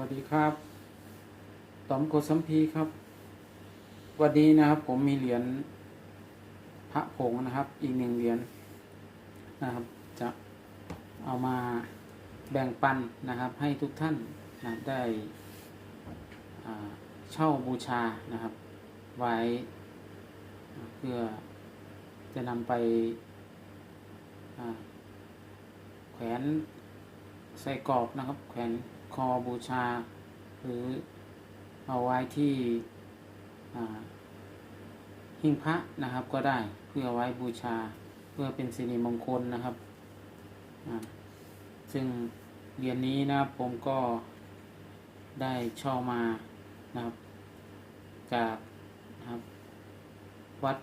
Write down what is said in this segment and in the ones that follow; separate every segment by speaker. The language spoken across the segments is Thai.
Speaker 1: วัสดีครับต๋อมโกสัมพีครับ วันนี้นะครับ ผมมีเหรียญพระผงนะครับ อีกหนึ่งเหรียญนะครับ จะเอามาแบ่งปันนะครับ ให้ทุกท่านนะได้เช่าบูชานะครับ ไว้ เพื่อจะนำไปแขวนใส่กรอบนะครับ แขวน คอบูชา หรือเอาไว้ที่หิ้งพระนะครับก็ได้เพื่อไว้บูชาเพื่อเป็นสิริมงคลนะครับ ซึ่งเหรียญนี้นะครับผมก็ได้เช่ามานะครับ จากนะครับวัด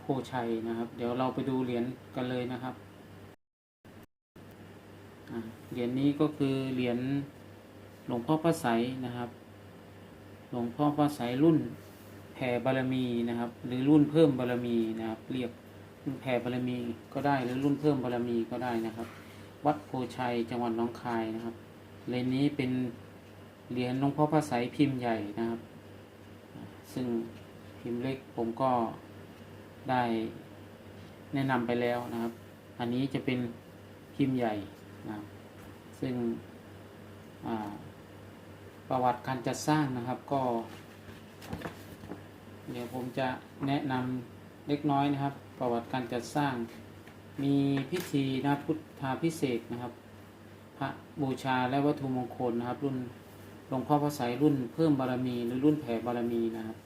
Speaker 1: โพชัยนะครับ เดี๋ยวเราไปดูเหรียญกันเลยนะครับ เหรียญนี้ก็คือเหรียญหลวงพ่อพระไสยนะครับ หลวงพ่อพระไสยรุ่นแผ่บารมีนะครับ หรือรุ่นเพิ่มบารมีนะครับ เรียกรุ่นแผ่บารมีก็ได้หรือรุ่นเพิ่มบารมีก็ได้นะครับ วัดโพชัยจังหวัดหนองคายนะครับเหรียญนี้เป็นเหรียญหลวงพ่อพระไสยพิมพ์ใหญ่นะครับ ซึ่งพิมพ์เล็กผมก็ได้แนะนำไปแล้วนะครับ อันนี้จะเป็นพิมพ์ใหญ่ นะซึ่งประวัติการจัดสร้างนะครับก็ เดี๋ยวผมจะแนะนำเล็กน้อยนะครับ ประวัติการจัดสร้าง มีพิธีนะพุทธาพิเศษนะครับ พระบูชาและวัตถุมงคลนะครับ รุ่นหลวงพ่อพระไสยรุ่นเพิ่มบารมีหรือรุ่นแผ่บารมีนะครับ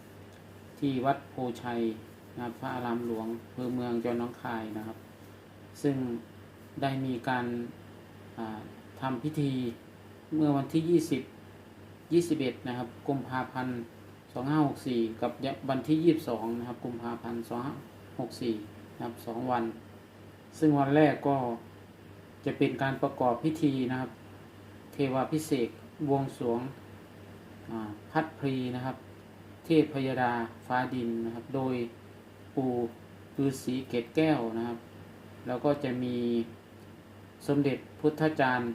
Speaker 1: ที่วัดโพชัยนะรพระอารามหลวงอำเภอเมืองจังหวัดน้องคายนะครับ ซึ่งได้มีการ ทำพิธีเมื่อวันที่ 20 21 นะครับ กุมภาพันธ์ 2564 กับวันที่ 22 นะครับ กุมภาพันธ์ 2564 นะครับ 2 วัน ซึ่งวันแรกก็จะเป็นการประกอบพิธีนะครับ เทวาพิเศษบวงสวงพัดพรีนะครับ เทพพยดาฟ้าดินนะครับ โดยปู่ฤาษีเกตแก้วนะครับ แล้วก็จะมี สมเด็จพุทธจารย์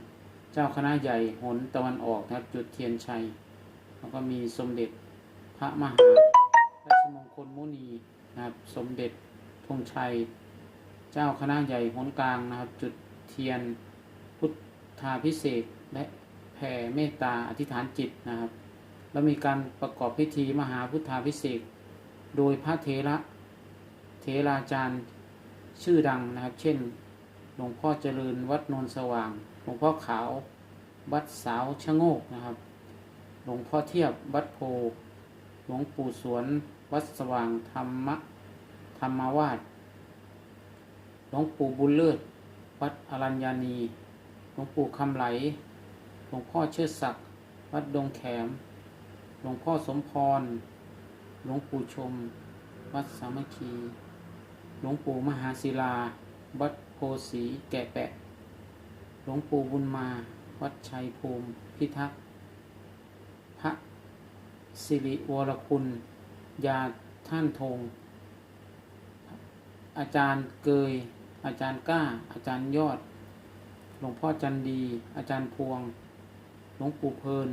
Speaker 1: เจ้าคณะใหญ่หนตะวันออกนะครับ จุดเทียนชัย แล้วก็มีสมเด็จพระมหาราชมงคลมุนีนะครับ สมเด็จธงชัย เจ้าคณะใหญ่หนกลางนะครับ จุดเทียนพุทธาพิเศษและแผ่เมตตาอธิษฐานจิตนะครับ แล้วมีการประกอบพิธีมหาพุทธาพิเศษโดยพระเถระเถราจารย์ชื่อดังนะครับ เช่น หลวงพ่อเจริญวัดนนสว่าง หลวงพ่อขาววัดสาวชะโงกนะครับ หลวงพ่อเทียบวัดโพ หลวงปู่สวน วัดสว่างธรรมะธรรมวาสหลวงปู่บุญเลิศ วัดอรัญญานี หลวงปู่คำไหล หลวงพ่อเชิดศักดิ์ วัดดงแขม หลวงพ่อสมพร หลวงปู่ชม วัดสามัคคี หลวงปู่มหาศิลา วัด โพสีแกะแปะ หลวงปู่บุญมา วัดชัยภูมิ พิทักษ์ พระสิริวรคุณ ยาท่านทงอาจารย์เกย อาจารย์ก้า อาจารย์ยอด หลวงพ่อจันดี อาจารย์พวง หลวงปู่เพลิน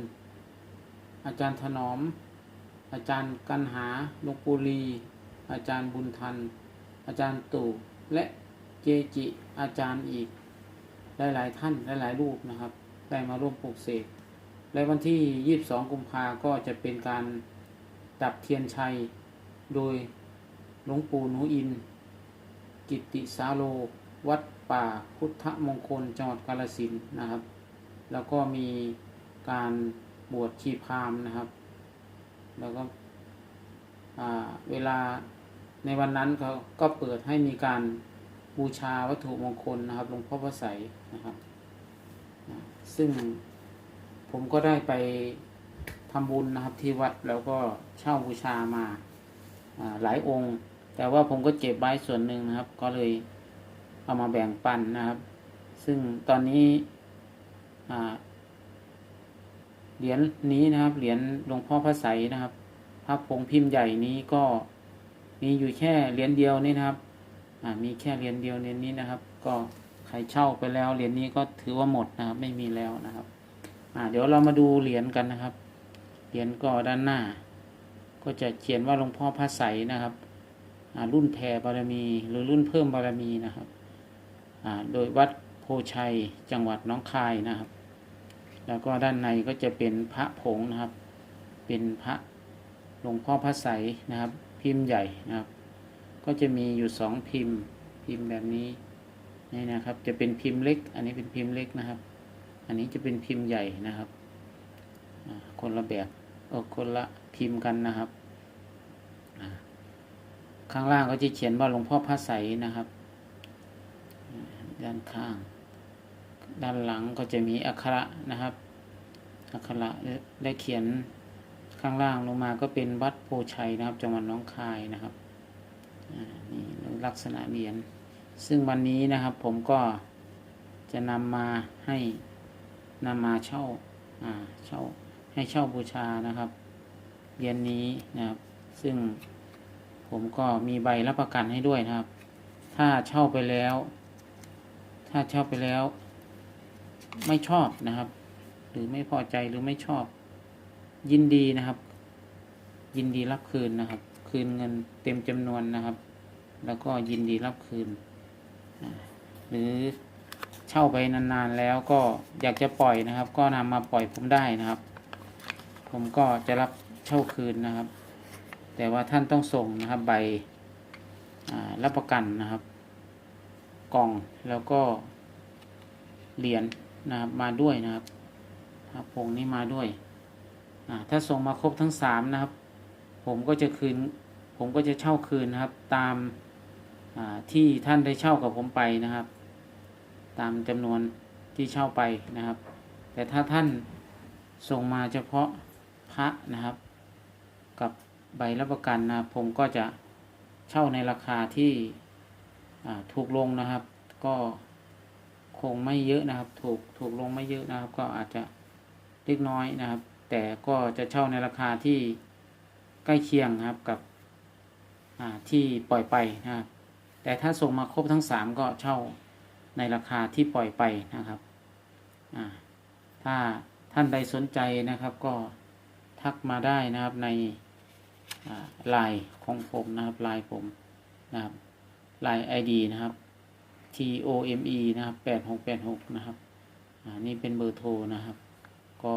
Speaker 1: อาจารย์ถนอม อาจารย์กันหา หลวงปู่ลี อาจารย์บุญทัน อาจารย์ตู่ และ เจจิอาจารย์อีก หลายๆท่านหลายๆรูปนะครับ ได้มาร่วมปลูกเสกและวันที่ 22 กุมภาก็จะเป็นการดับเทียนชัย โดยหลวงปู่หนูอิน กิติสาโล วัดป่าพุทธมงคลจังหวัดกาลสินนะครับ แล้วก็มีการบวชชีพามนะครับ แล้วก็เวลาในวันนั้นเขาก็เปิดให้มีการ บูชาวัตถุมงคลนะครับหลวงพ่อพระไสยนะครับ ซึ่งผมก็ได้ไปทำบุญนะครับที่วัดแล้วก็เช่าบูชามาหลายองค์ แต่ว่าผมก็เก็บไว้ส่วนหนึ่งนะครับ ก็เลยเอามาแบ่งปันนะครับ ซึ่งตอนนี้เหรียญนี้นะครับเหรียญหลวงพ่อพระไสยนะครับพระผงพิมพ์ใหญ่นี้ก็มีอยู่แค่เหรียญเดียวนี่นะครับ มีแค่เหรียญเดียวเหรียญนี้นะครับ ก็ใครเช่าไปแล้วเหรียญนี้ก็ถือว่าหมดนะครับ ไม่มีแล้วนะครับเดี๋ยวเรามาดูเหรียญกันนะครับ เหรียญก็ด้านหน้า ก็จะเขียนว่าหลวงพ่อพระใสนะครับรุ่นแผ่บารมี หรือรุ่นเพิ่มบารมีนะครับโดยวัดโพชัยจังหวัดน้องคายนะครับ แล้วก็ด้านในก็จะเป็นพระผงนะครับ เป็นพระหลวงพ่อพระใสนะครับ พิมพ์ใหญ่นะครับ ก็จะมีอยู่สองพิมพ์ พิมพ์แบบนี้นี่นะครับ จะเป็นพิมพ์เล็ก อันนี้เป็นพิมพ์เล็กนะครับ อันนี้จะเป็นพิมพ์ใหญ่นะครับคนละแบบเออคนละพิมพ์กันนะครับข้างล่างก็จะเขียนว่าหลวงพ่อพระใสยนะครับ ด้านข้าง ด้านหลังก็จะมีอักขระนะครับ อักขระได้เขียนข้างล่างลงมาก็เป็นวัดโพชัยนะครับ จังหวัดน้องคายนะครับ นี่ลักษณะเหรียญซึ่งวันนี้นะครับผมก็จะนำมาให้นำมาเช่าเช่าให้เช่าบูชานะครับเหรียญนนี้นะครับ ซึ่งผมก็มีใบรับประกันให้ด้วยนะครับ ถ้าเช่าไปแล้ว ถ้าเช่าไปแล้ว ไม่ชอบนะครับ หรือไม่พอใจหรือไม่ชอบ ยินดีนะครับ ยินดีรับคืนนะครับ คืนเงินเต็มจำนวนนะครับ แล้วก็ยินดีรับคืน หรือเช่าไปนานๆแล้วก็อยากจะปล่อยนะครับ ก็นำมาปล่อยผมได้นะครับ ผมก็จะรับเช่าคืนนะครับ แต่ว่าท่านต้องส่งนะครับใบรับประกันนะครับ กล่องแล้วก็เหรียญนะครับมาด้วยนะครับพระผงนี้มาด้วยถ้าส่งมาครบทั้งสามนะครับ ผมก็จะคืน ผมก็จะเช่าคืนนะครับ ตามที่ท่านได้เช่ากับผมไปนะครับ ตามจำนวนที่เช่าไปนะครับ แต่ถ้าท่านส่งมาเฉพาะพระนะครับ กับใบรับประกันนะผมก็จะเช่าในราคาที่ถูกลงนะครับ ก็คงไม่เยอะนะครับ ถูกถูกลงไม่เยอะนะครับ ก็อาจจะเล็กน้อยนะครับ แต่ก็จะเช่าในราคาที่ ใกล้เคียงนะครับกับที่ปล่อยไปนะครับ แต่ถ้าส่งมาครบทั้งสามก็เช่าในราคาที่ปล่อยไปนะครับถ้าท่านใดสนใจนะครับก็ทักมาได้นะครับในไลน์ของผมนะครับไลน์ผมนะครับไลน์ ID นะครับ T O M E นะครับแปดหกแปดหกนะครับนี่เป็นเบอร์โทรนะครับ ก็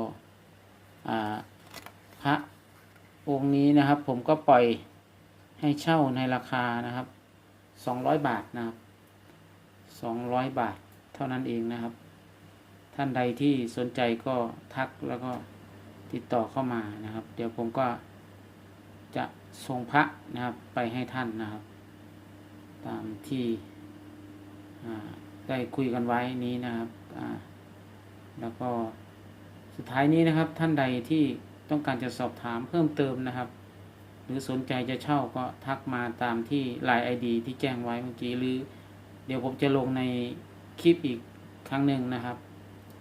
Speaker 1: พระ องค์นี้นะครับ ผมก็ปล่อยให้เช่าในราคานะครับสองร้อยบาทนะครับสองร้อยบาทเท่านั้นเองนะครับ ท่านใดที่สนใจก็ทักแล้วก็ติดต่อเข้ามานะครับ เดี๋ยวผมก็จะส่งพระนะครับไปให้ท่านนะครับ ตามที่ได้คุยกันไว้นี้นะครับแล้วก็สุดท้ายนี้นะครับท่านใดที่ ต้องการจะสอบถามเพิ่มเติมนะครับ หรือสนใจจะเช่าก็ทักมาตามที่ Line ID ที่แจ้งไว้เมื่อกี้หรือ เดี๋ยวผมจะลงในคลิปอีกครั้งหนึ่งนะครับ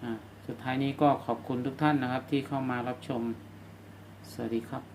Speaker 1: อ่าสุดท้ายนี้ก็ขอบคุณทุกท่านนะครับที่เข้ามารับชม สวัสดีครับ